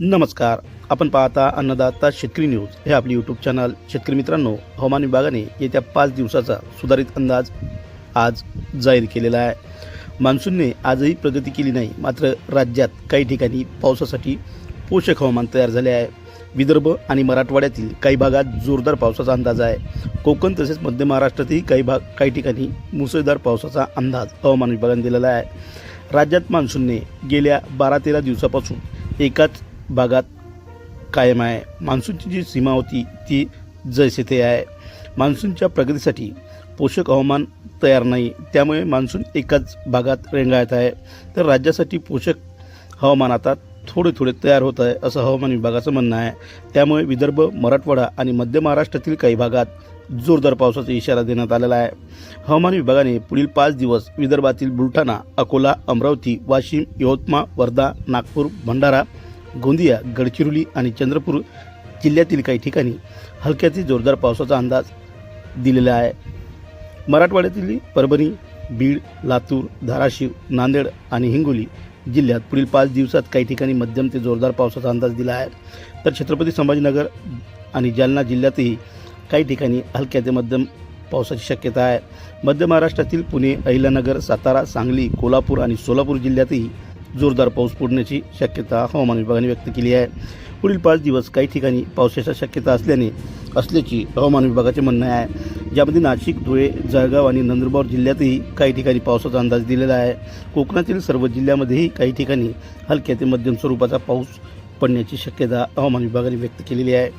नमस्कार. आपण पाहता अन्नदाता शेतकरी न्यूज. हे आपले यूट्यूब चॅनल शेतकरी मित्रांनो हवामान विभागाने येत्या पाच दिवसाचा सुधारित अंदाज आज जाहीर केलेला आहे. मान्सूनने आजही प्रगती केली नाही मात्र राज्यात काही ठिकाणी पावसासाठी पोषक हवामान तयार झाले आहे. विदर्भ आणि मराठवाड्यातील काही भागात जोरदार पावसाचा अंदाज आहे. कोकण तसेच मध्य महाराष्ट्रातही काही भाग काही ठिकाणी मुसळधार पावसाचा अंदाज हवामान विभागाने दिलेला आहे. राज्यात मान्सूनने गेल्या बारा तेरा दिवसापासून एकाच भागात कायम आहे. मान्सूनची जी सीमा होती ती जैसे ते आहे. मान्सूनच्या प्रगतीसाठी पोषक हवामान तयार नाही. त्यामुळे मान्सून एकाच भागात रेंगाळत आहे. तर राज्यासाठी पोषक हवामान आता थोडे थोडे तयार होत आहे असं हवामान विभागाचं म्हणणं आहे. त्यामुळे विदर्भ मराठवाडा आणि मध्य महाराष्ट्रातील काही भागात जोरदार पावसाचा इशारा देण्यात आलेला आहे. हवामान विभागाने पुढील पाच दिवस विदर्भातील बुलढाणा अकोला अमरावती वाशिम यवतमाळ वर्धा नागपूर भंडारा गोंदिया गडचिरोली आणि चंद्रपूर जिल्ह्यातील काही ठिकाणी हलक्या ते जोरदार पावसाचा अंदाज दिलेला आहे. मराठवाड्यातील परभणी बीड लातूर धाराशिव नांदेड आणि हिंगोली जिल्ह्यात पुढील पाच दिवसात काही ठिकाणी मध्यम ते जोरदार पावसाचा अंदाज दिला आहे. तर छत्रपती संभाजीनगर आणि जालना जिल्ह्यातही काही ठिकाणी हलक्या ते मध्यम पावसाची शक्यता आहे. मध्य महाराष्ट्रातील पुणे अहिल्यानगर सातारा सांगली कोल्हापूर आणि सोलापूर जिल्ह्यातही जोरदार पाऊस पडण्याची शक्यता हवामान विभागाने व्यक्त केली आहे. पुढील पाच दिवस काही ठिकाणी पावसाच्या शक्यता असल्याने असल्याची हवामान विभागाचे म्हणणं आहे. ज्यामध्ये नाशिक धुळे जळगाव आणि नंदुरबार जिल्ह्यातही काही ठिकाणी पावसाचा अंदाज दिलेला आहे. कोकणातील सर्व जिल्ह्यामध्येही काही ठिकाणी हलक्या ते मध्यम स्वरूपाचा पाऊस पडण्याची शक्यता हवामान विभागाने व्यक्त केलेली आहे.